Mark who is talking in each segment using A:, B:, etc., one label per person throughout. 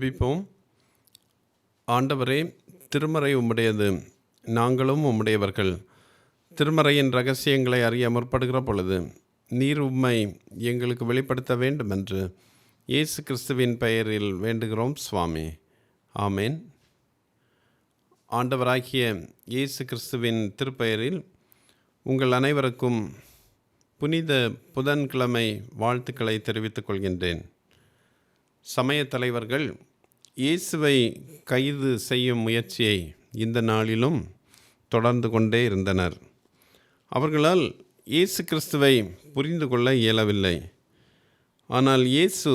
A: ஜெபிப்போம். ஆண்டவரே திருமறை உம்முடையது. நாங்களும் உம்முடையவர்கள். திருமறையின் ரகசியங்களை அறிய முற்படுகிற பொழுது நீர் உம்மை எங்களுக்கு வெளிப்படுத்த வேண்டும் என்று இயேசு கிறிஸ்துவின் பெயரில் வேண்டுகிறோம் சுவாமி. ஆமேன். ஆண்டவராகிய இயேசு கிறிஸ்துவின் திருப்பெயரில் உங்கள் அனைவருக்கும் புனித புதன்கிழமை வாழ்த்துக்களை தெரிவித்துக் கொள்கின்றேன். சமய தலைவர்கள் இயேசுவை கைது செய்யும் முயற்சியை இந்த நாளிலும் தொடர்ந்து கொண்டே இருந்தனர். அவர்களால் இயேசு கிறிஸ்துவை புரிந்து கொள்ள இயலவில்லை. ஆனால் இயேசு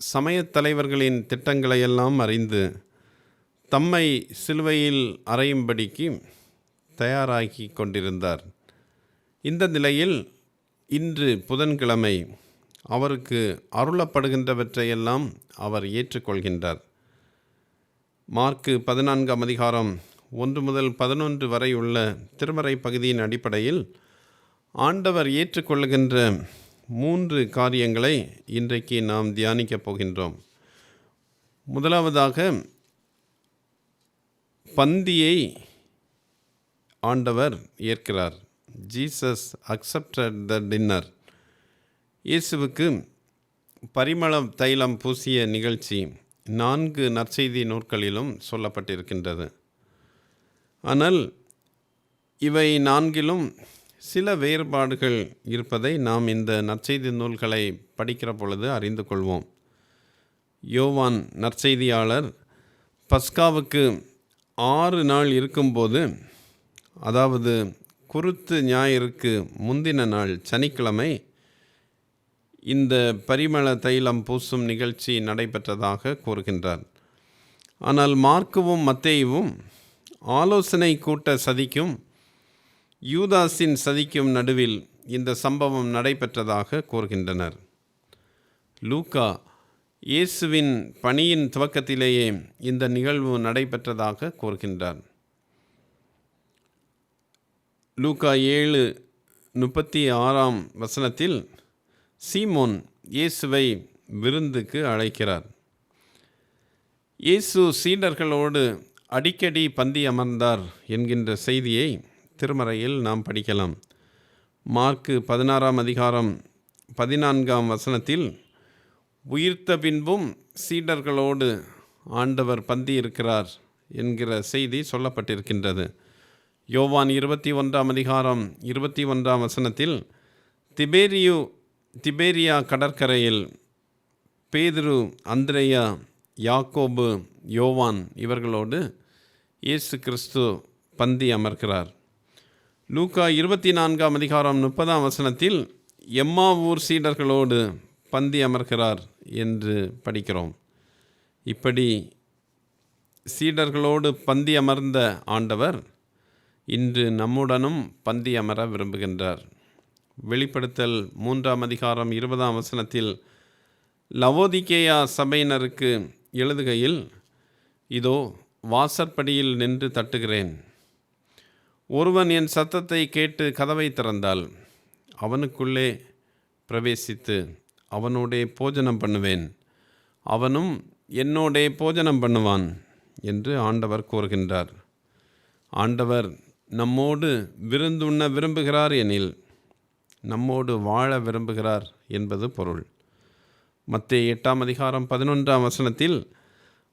A: சமயத் தலைவர்களின் திட்டங்களையெல்லாம் அறிந்து தம்மை சிலுவையில் அறையும்படிக்கு தயாராகி கொண்டிருந்தார். இந்த நிலையில் இன்று புதன்கிழமை அவருக்கு அருளப்படுகின்றவற்றையெல்லாம் அவர் ஏற்றுக்கொள்கின்றார். மார்க்கு பதினான்காம் அதிகாரம் ஒன்று முதல் பதினொன்று வரை உள்ள திருமறை பகுதியின் அடிப்படையில் ஆண்டவர் ஏற்றுக்கொள்ளுகின்ற மூன்று காரியங்களை இன்றைக்கு நாம் தியானிக்கப் போகின்றோம். முதலாவதாக பந்தியை ஆண்டவர் ஏற்கிறார். ஜீசஸ் அக்செப்டட் த டின்னர் இயேசுவுக்கு பரிமள தைலம் பூசிய நிகழ்ச்சி. நான்கு நற்செய்தி நூற்களிலும் சொல்லப்பட்டிருக்கின்றது. ஆனால் இவை நான்கிலும் சில வேறுபாடுகள் இருப்பதை நாம் இந்த நற்செய்தி நூல்களை படிக்கிற பொழுது அறிந்து கொள்வோம். யோவான் நற்செய்தியாளர் பஸ்காவுக்கு ஆறு நாள் இருக்கும்போது அதாவது குருத்து ஞாயிறுக்கு முந்தின நாள் சனிக்கிழமை இந்த பரிமள தைலம் பூசும் நிகழ்ச்சி நடைபெற்றதாக கூறுகின்றார். ஆனால் மார்க்குவும் மத்தேயுவும் ஆலோசனை கூட்ட சதிக்கும் யூதாஸின் சதிக்கும் நடுவில் இந்த சம்பவம் நடைபெற்றதாக கூறுகின்றனர். லூக்கா இயேசுவின் பணியின் துவக்கத்திலேயே இந்த நிகழ்வு நடைபெற்றதாக கூறுகின்றார். லூக்கா ஏழு முப்பத்தி ஆறாம் வசனத்தில் சீமோன் இயேசுவை விருந்துக்கு அழைக்கிறார். இயேசு சீடர்களோடு அடிக்கடி பந்தி அமர்ந்தார் என்கின்ற செய்தியை திருமறையில் நாம் படிக்கலாம். மார்க்கு பதினாறாம் அதிகாரம் பதினான்காம் வசனத்தில் உயிர்த்த பின்பும் சீடர்களோடு ஆண்டவர் பந்தி இருக்கிறார் என்கிற செய்தி சொல்லப்பட்டிருக்கின்றது. யோவான் இருபத்தி ஒன்றாம் அதிகாரம் இருபத்தி ஒன்றாம் வசனத்தில் திபேரியு திபேரியா கடற்கரையில் பேதுரு அந்திரேயா யாக்கோபு யோவான் இவர்களோடு இயேசு கிறிஸ்து பந்தி அமர்கிறார் லூக்கா இருபத்தி நான்காம் அதிகாரம் முப்பதாம் வசனத்தில் எம்மா ஊர் சீடர்களோடு பந்தி அமர்கிறார் என்று படிக்கிறோம். இப்படி சீடர்களோடு பந்தி அமர்ந்த ஆண்டவர் இன்று நம்முடனும் பந்தி அமர விரும்புகின்றார். வெளிப்படுத்தல் மூன்றாம் அதிகாரம் இருபதாம் வசனத்தில் லவோதிகேயா சபையினருக்கு எழுதுகையில் இதோ வாசற்படியில் நின்று தட்டுகிறேன். ஒருவன் என் சத்தத்தை கேட்டு கதவை திறந்தால் அவனுக்குள்ளே பிரவேசித்து அவனோடே போஜனம் பண்ணுவேன். அவனும் என்னோடே போஜனம் பண்ணுவான் என்று ஆண்டவர் கூறுகின்றார். ஆண்டவர் நம்மோடு விருந்துண்ண விரும்புகிறார் எனில் நம்மோடு வாழ விரும்புகிறார் என்பது பொருள். மத்திய எட்டாம் அதிகாரம் பதினொன்றாம் வசனத்தில்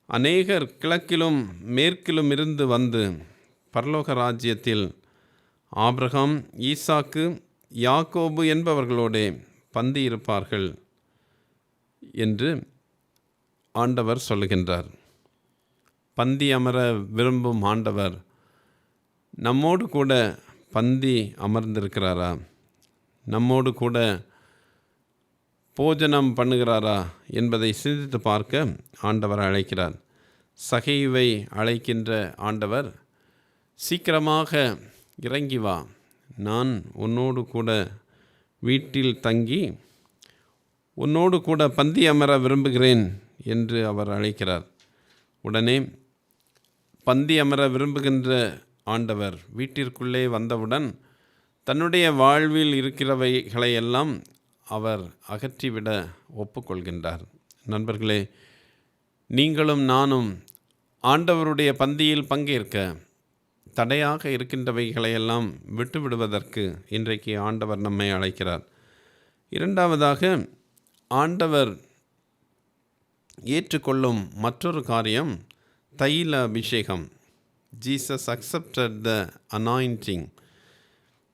A: அநேகர் கிழக்கிலும் மேற்கிலும் இருந்து வந்து பரலோக ராஜ்யத்தில் ஆப்ரஹாம் ஈசாக்கு யாக்கோபு என்பவர்களோடே பந்தி இருப்பார்கள் என்று ஆண்டவர் சொல்லுகின்றார். பந்தி அமர விரும்பும் ஆண்டவர் நம்மோடு கூட பந்தி அமர்ந்திருக்கிறாரா? நம்மோடு கூட போஜனம் பண்ணுகிறாரா என்பதை சிந்தித்து பார்க்க ஆண்டவர் அழைக்கிறார். சகைவை அழைக்கின்ற ஆண்டவர் சீக்கிரமாக இறங்கி வா. நான் உன்னோடு கூட வீட்டில் தங்கி உன்னோடு கூட பந்தி அமர விரும்புகிறேன் என்று அவர் அழைக்கிறார். உடனே பந்தி அமர விரும்புகின்ற ஆண்டவர் வீட்டிற்குள்ளே வந்தவுடன் தன்னுடைய வாழ்வில் இருக்கிறவைகளையெல்லாம் அவர் அகற்றிவிட ஒப்புக்கொள்கின்றார். நண்பர்களே நீங்களும் நானும் ஆண்டவருடைய பந்தியில் பங்கேற்க தடையாக இருக்கின்றவைகளையெல்லாம் விட்டுவிடுவதற்கு இன்றைக்கு ஆண்டவர் நம்மை அழைக்கிறார். இரண்டாவதாக ஆண்டவர் ஏற்றுக்கொள்ளும் மற்றொரு காரியம் தைல அபிஷேகம் Jesus accepted the anointing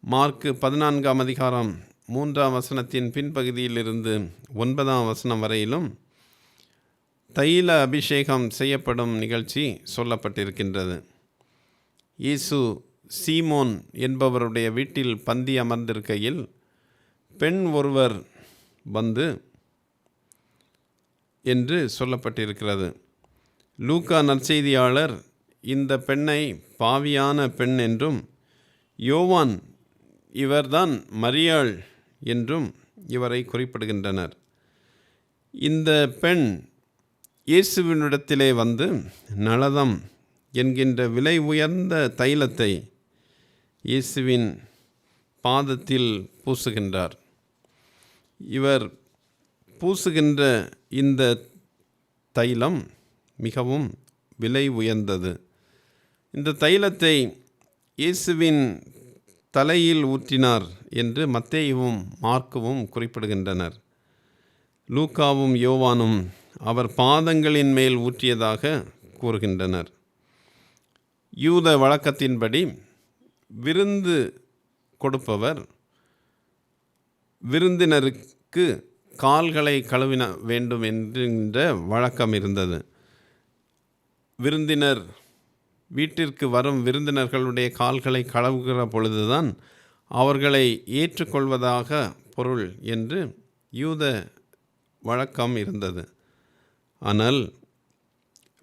A: Mark பதினான்காம் அதிகாரம் மூன்றாம் வசனத்தின் பின்பகுதியிலிருந்து ஒன்பதாம் வசனம் வரையிலும் தைல அபிஷேகம் செய்யப்படும் நிகழ்ச்சி சொல்லப்பட்டிருக்கின்றது. இயேசு சீமோன் என்பவருடைய வீட்டில் பந்தி அமர்ந்திருக்கையில் பெண் ஒருவர் வந்து என்று சொல்லப்பட்டிருக்கிறது. லூக்கா நற்செய்தியாளர் இந்த பெண்ணை பாவியான பெண் என்றும் யோவான் இவர்தான் மரியாள் என்றும் இவரை குறிப்பிடுகின்றனர். இந்த பெண் இயேசுவினிடத்திலே வந்து நளதம் என்கின்ற விலை உயர்ந்த தைலத்தை இயேசுவின் பாதத்தில் பூசுகின்றார். இவர் பூசுகின்ற இந்த தைலம் மிகவும் விலை உயர்ந்தது. இந்த தைலத்தை இயேசுவின் தலையில் ஊற்றினார் என்று மத்தேயுவும் மார்க்கவும் குறிப்பிடுகின்றனர். லூக்காவும் யோவானும் அவர் பாதங்களின் மேல் ஊற்றியதாக கூறுகின்றனர். யூத வழக்கத்தின்படி விருந்து கொடுப்பவர் விருந்தினருக்கு கால்களை கழுவின வேண்டும் என்கின்ற வழக்கம் இருந்தது. விருந்தினர் வீட்டிற்கு வரும் விருந்தினர்களுடைய கால்களை கழுவுகிற பொழுதுதான் அவர்களை ஏற்றுக்கொள்வதாக பொருள் என்று யூத வழக்கம் இருந்தது. ஆனால்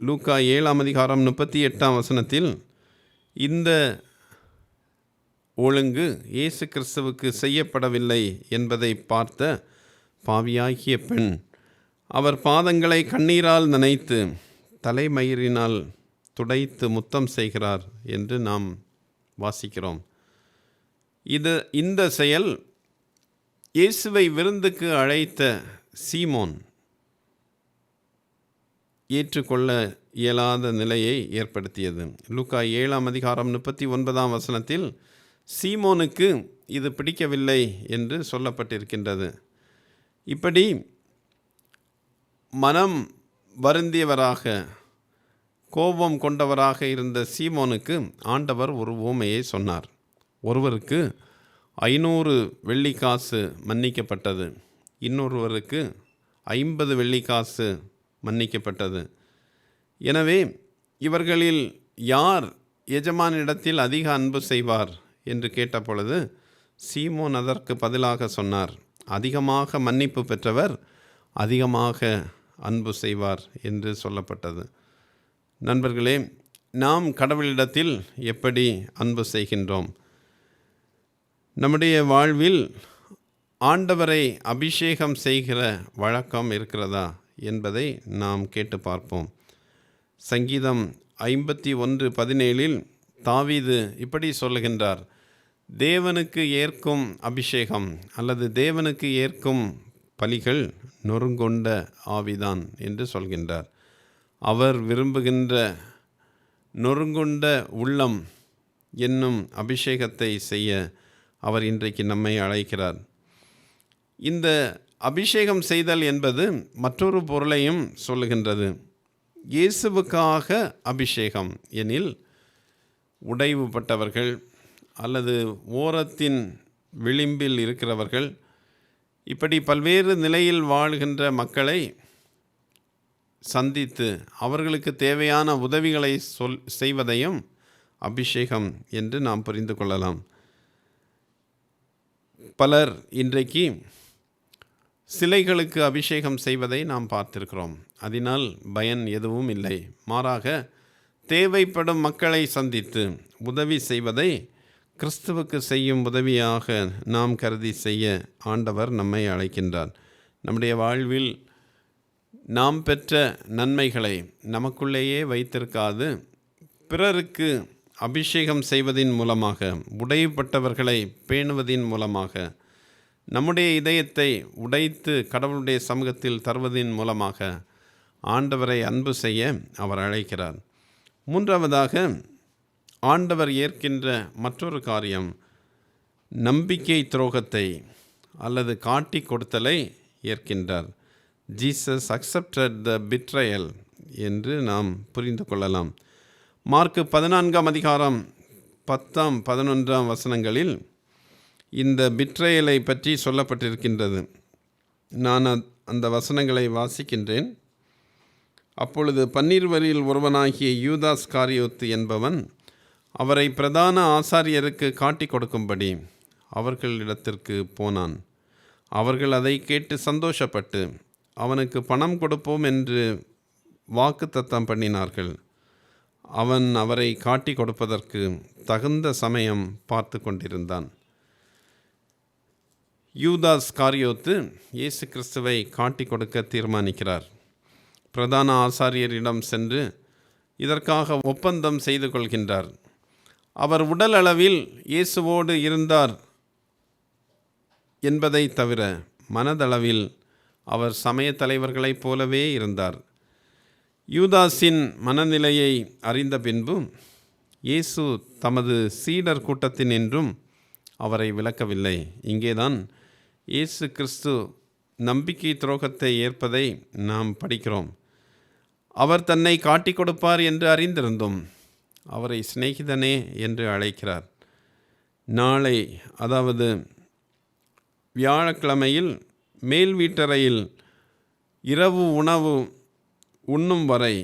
A: லூக்கா ஏழாம் அதிகாரம் முப்பத்தி எட்டாம் வசனத்தில் இந்த ஒழுங்கு இயேசு கிறிஸ்துவுக்கு செய்யப்படவில்லை என்பதை பார்த்த பாவியாகிய பெண் அவர் பாதங்களை கண்ணீரால் நனைத்து தலைமயிரினால் துடைத்து முத்தம் செய்கிறார் என்று நாம் வாசிக்கிறோம். இது இந்த செயல் இயேசுவை விருந்துக்கு அழைத்த சீமோன் ஏற்றுக்கொள்ள இயலாத நிலையை ஏற்படுத்தியது. லூக்கா ஏழாம் அதிகாரம் முப்பத்தி ஒன்பதாம் வசனத்தில் சீமோனுக்கு இது பிடிக்கவில்லை என்று சொல்லப்பட்டிருக்கின்றது. இப்படி மனம் வருந்தியவராக கோபம் கொண்டவராக இருந்த சீமோனுக்கு ஆண்டவர் ஒரு ஊமையை சொன்னார். ஒருவருக்கு ஐநூறு வெள்ளிக்காசு மன்னிக்கப்பட்டது. இன்னொருவருக்கு ஐம்பது வெள்ளிக்காசு மன்னிக்கப்பட்டது. எனவே இவர்களில் யார் எஜமானிடத்தில் அதிக அன்பு செய்வார் என்று கேட்டபொழுது சீமோன் அதற்கு பதிலாக சொன்னார் அதிகமாக மன்னிப்பு பெற்றவர் அதிகமாக அன்பு செய்வார் என்று சொல்லப்பட்டது. நண்பர்களே நாம் கடவுளிடத்தில் எப்படி அன்பு செய்கின்றோம்? நம்முடைய வாழ்வில் ஆண்டவரை அபிஷேகம் செய்கிற வழக்கம் இருக்கிறதா என்பதை நாம் கேட்டு பார்ப்போம். சங்கீதம் ஐம்பத்தி ஒன்று பதினேழில் தாவீது இப்படி சொல்லுகின்றார் தேவனுக்கு ஏற்கும் அபிஷேகம் அல்லது தேவனுக்கு ஏற்கும் பலிகள் நொறுங்கொண்ட ஆவிதான் என்று சொல்கின்றார். அவர் விரும்புகின்ற நொறுங்குண்ட உள்ளம் என்னும் அபிஷேகத்தை செய்ய அவர் இன்றைக்கு நம்மை அழைக்கிறார். இந்த அபிஷேகம் செய்தல் என்பது மற்றொரு பொருளையும் சொல்லுகின்றது. இயேசுவுக்காக அபிஷேகம் எனில் உடைவுபட்டவர்கள் அல்லது ஓரத்தின் விளிம்பில் இருக்கிறவர்கள் இப்படி பல்வேறு நிலையில் வாழ்கின்ற மக்களை சந்தித்து அவர்களுக்கு தேவையான உதவிகளை சொல் செய்வதையும் அபிஷேகம் என்று நாம் புரிந்து கொள்ளலாம். பலர் இன்றைக்கு சிலைகளுக்கு அபிஷேகம் செய்வதை நாம் பார்த்திருக்கிறோம். அதனால் பயன் எதுவும் இல்லை. மாறாக தேவைப்படும் மக்களை சந்தித்து உதவி செய்வதை கிறிஸ்துவுக்கு செய்யும் உதவியாக நாம் கருதி செய்ய ஆண்டவர் நம்மை அழைக்கின்றார். நம்முடைய வாழ்வில் நாம் பெற்ற நன்மைகளை நமக்குள்ளேயே வைத்திருக்காது. பிறருக்கு அபிஷேகம் செய்வதின் மூலமாக உடைப்பட்டவர்களை பேணுவதின் மூலமாக நம்முடைய இதயத்தை உடைத்து கடவுளுடைய சமூகத்தில் தருவதின் மூலமாக ஆண்டவரை அன்பு செய்ய அவர் அழைக்கிறார். மூன்றாவதாக ஆண்டவர் ஏற்கின்ற மற்றொரு காரியம் நம்பிக்கை துரோகத்தை அல்லது காட்டி கொடுத்தலை ஏற்கின்றார். ஜீசஸ் அக்செப்டட் த பிட்ரையல் என்று நாம் புரிந்து கொள்ளலாம். மார்க்கு பதினான்காம் அதிகாரம் பத்தாம் பதினொன்றாம் வசனங்களில் இந்த பிட்ரையலை பற்றி சொல்லப்பட்டிருக்கின்றது. நான் அந்த வசனங்களை வாசிக்கின்றேன். அப்பொழுது பன்னீர்வரில் ஒருவனாகிய யூதாஸ் காரியோத்து என்பவன் அவரை பிரதான ஆசாரியருக்கு காட்டிக் கொடுக்கும்படி அவர்களிடத்திற்கு போனான். அவர்கள் அதை கேட்டு சந்தோஷப்பட்டு அவனுக்கு பணம் கொடுப்போம் என்று வாக்குத்தத்தம் பண்ணினார்கள். அவன் அவரை காட்டிக் கொடுப்பதற்கு தகுந்த சமயம் பார்த்து கொண்டிருந்தான். யூதாஸ் காரியோத்து இயேசு கிறிஸ்துவை காட்டிக் கொடுக்க தீர்மானிக்கிறார். பிரதான ஆசாரியரிடம் சென்று இதற்காக ஒப்பந்தம் செய்து கொள்கின்றார். அவர் உடல் அளவில் இயேசுவோடு இருந்தார் என்பதை தவிர மனதளவில் அவர் சமய தலைவர்களைப் போலவே இருந்தார். யூதாஸின் மனநிலையை அறிந்த பின்பு இயேசு தமது சீடர் கூட்டத்தினின்றும் அவரை விளக்கவில்லை. இங்கேதான் இயேசு கிறிஸ்து நம்பிக்கை துரோகத்தை ஏற்பதை நாம் படிக்கிறோம். அவர் தன்னை காட்டிக் கொடுப்பார் என்று அறிந்திருந்தோம் அவரை சிநேகிதனே என்று அழைக்கிறார். நாளை அதாவது வியாழக்கிழமையில் மேல் வீட்டறையில் இரவு உணவு உண்ணும் வரை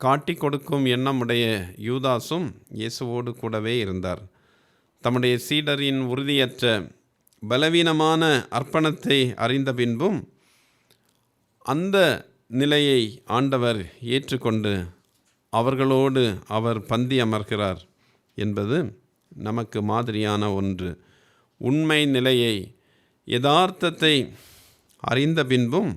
A: காட்டிக் கொடுக்கும் எண்ணமுடைய யூதாசும் இயேசுவோடு கூடவே இருந்தார். தம்முடைய சீடரின் உறுதியற்ற பலவீனமான அர்ப்பணத்தை அறிந்த பின்பும் அந்த நிலையை ஆண்டவர் ஏற்றுக்கொண்டு அவர்களோடு அவர் பந்தி அமர்கிறார் என்பது நமக்கு மாதிரியான ஒன்று. உண்மை நிலையை யதார்த்தத்தை அறிந்த பின்பும்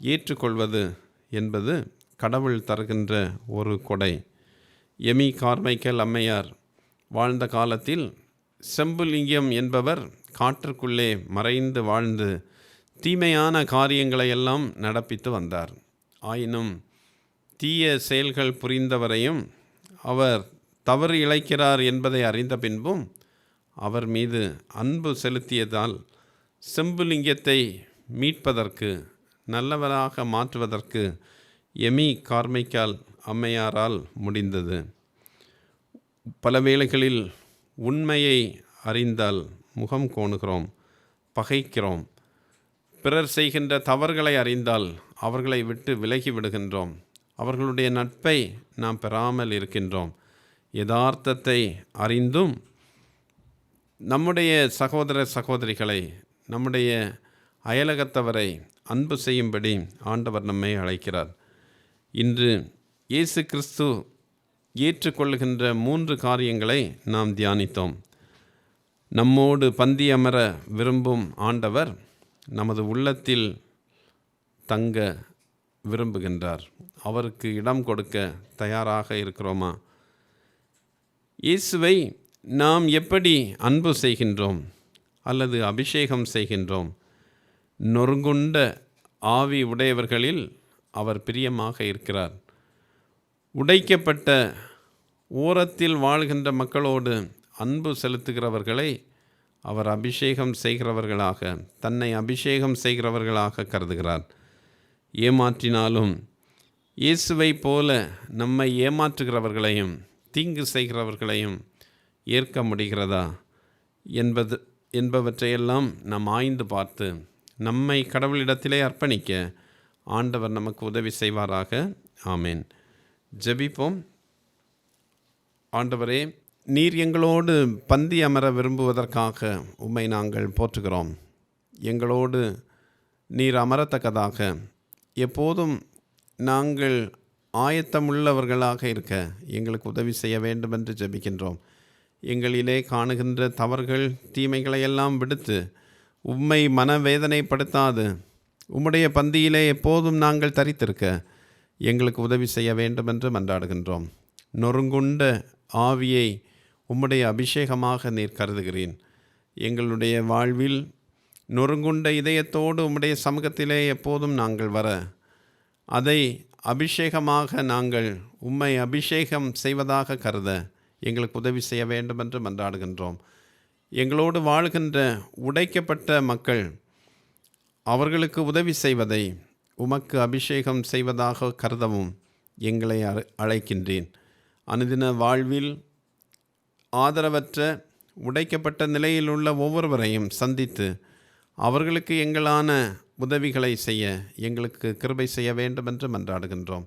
A: ஏற்றுக்கொள்வது என்பது கடவுள் தருகின்ற ஒரு கொடை. எமி கார்மைக்கல் அம்மையார் வாழ்ந்த காலத்தில் செம்புலிங்கம் என்பவர் காற்றுக்குள்ளே மறைந்து வாழ்ந்து தீமையான காரியங்களை எல்லாம் நடப்பித்து வந்தார். ஆயினும் தீய செயல்கள் புரிந்தவரையும் அவர் தவறு இழைக்கிறார் என்பதை அறிந்த பின்பும் அவர் மீது அன்பு செலுத்தியதால் செம்புலிங்கத்தை மீட்பதற்கு நல்லவராக மாற்றுவதற்கு எமி கார்மைக்கால் அம்மையாரால் முடிந்தது. பல வேளைகளில் உண்மையை அறிந்தால் முகம் கோணுகிறோம் பகைக்கிறோம். பிறர் செய்கின்ற தவறுகளை அறிந்தால் அவர்களை விட்டு விலகி விடுகின்றோம். அவர்களுடைய நட்பை நாம் பெறாமல் இருக்கின்றோம். யதார்த்தத்தை அறிந்தும் நம்முடைய சகோதர சகோதரிகளை நம்முடைய அயலகத்தவரை அன்பு செய்யும்படி ஆண்டவர் நம்மை அழைக்கிறார். இன்று இயேசு கிறிஸ்து ஏற்றுக்கொள்கின்ற மூன்று காரியங்களை நாம் தியானித்தோம். நம்மோடு பந்தி அமர விரும்பும் ஆண்டவர் நமது உள்ளத்தில் தங்க விரும்புகின்றார். அவருக்கு இடம் கொடுக்க தயாராக இருக்கிறோமா? இயேசுவை நாம் எப்படி அன்பு செய்கின்றோம் அல்லது அபிஷேகம் செய்கின்றோம்? நொறுங்குண்ட ஆவி உடையவர்களில் அவர் பிரியமாக இருக்கிறார். உடைக்கப்பட்ட ஓரத்தில் வாழ்கின்ற மக்களோடு அன்பு செலுத்துகிறவர்களை அவர் அபிஷேகம் செய்கிறவர்களாக தன்னை அபிஷேகம் செய்கிறவர்களாக கருதுகிறார். ஏமாற்றினாலும் இயேசுவை போல நம்மை ஏமாற்றுகிறவர்களையும் தீங்கு செய்கிறவர்களையும் ஏற்க முடிகிறதா என்பது என்பவற்றையெல்லாம் நாம் ஆய்ந்து பார்த்து நம்மை கடவுளிடத்திலே அர்ப்பணிக்க ஆண்டவர் நமக்கு உதவி செய்வாராக. ஆமேன். ஜெபிப்போம். ஆண்டவரே நீர் எங்களோடு பந்தி அமர விரும்புவதற்காக உம்மை நாங்கள் போற்றுகிறோம். எங்களோடு நீர் அமரத்தக்கதாக எப்போதும் நாங்கள் ஆயத்தமுள்ளவர்களாக இருக்க எங்களுக்கு உதவி செய்ய வேண்டும் என்று ஜெபிக்கின்றோம். எங்களிலே காணுகின்ற தவறுகள் தீமைகளையெல்லாம் விடுத்து உம்மை மனவேதனைப்படுத்தாது. உம்முடைய பந்தியிலே எப்போதும் நாங்கள் தரித்திருக்க எங்களுக்கு உதவி செய்ய வேண்டும் என்று மன்றாடுகின்றோம். நொறுங்குண்ட ஆவியை உம்முடைய அபிஷேகமாக நீர் கருதுகிறேன் எங்களுடைய வாழ்வில் நொறுங்குண்ட இதயத்தோடு உம்முடைய சமூகத்திலே எப்போதும் நாங்கள் வர அதை அபிஷேகமாக நாங்கள் உம்மை அபிஷேகம் செய்வதாக கருத எங்களுக்கு உதவி செய்ய வேண்டும் என்று மன்றாடுகின்றோம். எங்களோடு வாழ்கின்ற உடைக்கப்பட்ட மக்கள் அவர்களுக்கு உதவி செய்வதை உமக்கு அபிஷேகம் செய்வதாக கருதவும் எங்களை அழைக்கின்றேன். அனுதின வாழ்வில் ஆதரவற்ற உடைக்கப்பட்ட நிலையில் உள்ள ஒவ்வொருவரையும் சந்தித்து அவர்களுக்கு எங்களான உதவிகளை செய்ய எங்களுக்கு கிருபை செய்ய வேண்டும் என்று மன்றாடுகின்றோம்.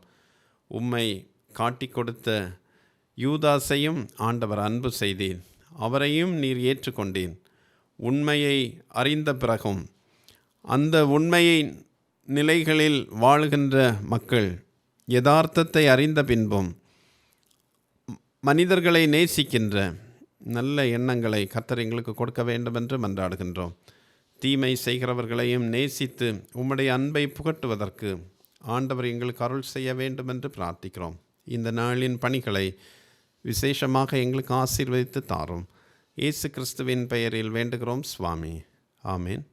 A: உம்மை காட்டிக் கொடுத்த யூதாசையும் ஆண்டவர் அன்பு செய்தேன். அவரையும் நீர் ஏற்றுக்கொண்டேன். உண்மையை அறிந்த பிறகும் அந்த உண்மையை நிலைகளில் வாழ்கின்ற மக்கள் யதார்த்தத்தை அறிந்த பின்பும் மனிதர்களை நேசிக்கின்ற நல்ல எண்ணங்களை கத்தர் எங்களுக்கு கொடுக்க வேண்டும் என்று மன்றாடுகின்றோம். தீமை செய்கிறவர்களையும் நேசித்து உம்முடைய அன்பை புகட்டுவதற்கு ஆண்டவர் எங்களுக்கு அருள் செய்ய வேண்டும் என்று பிரார்த்திக்கிறோம். இந்த நாளின் பணிகளை விசேஷமாக எங்களுக்கு ஆசீர்வதித்து தாரும். இயேசு கிறிஸ்துவின் பெயரில் வேண்டுகிறோம் சுவாமி. ஆமேன்.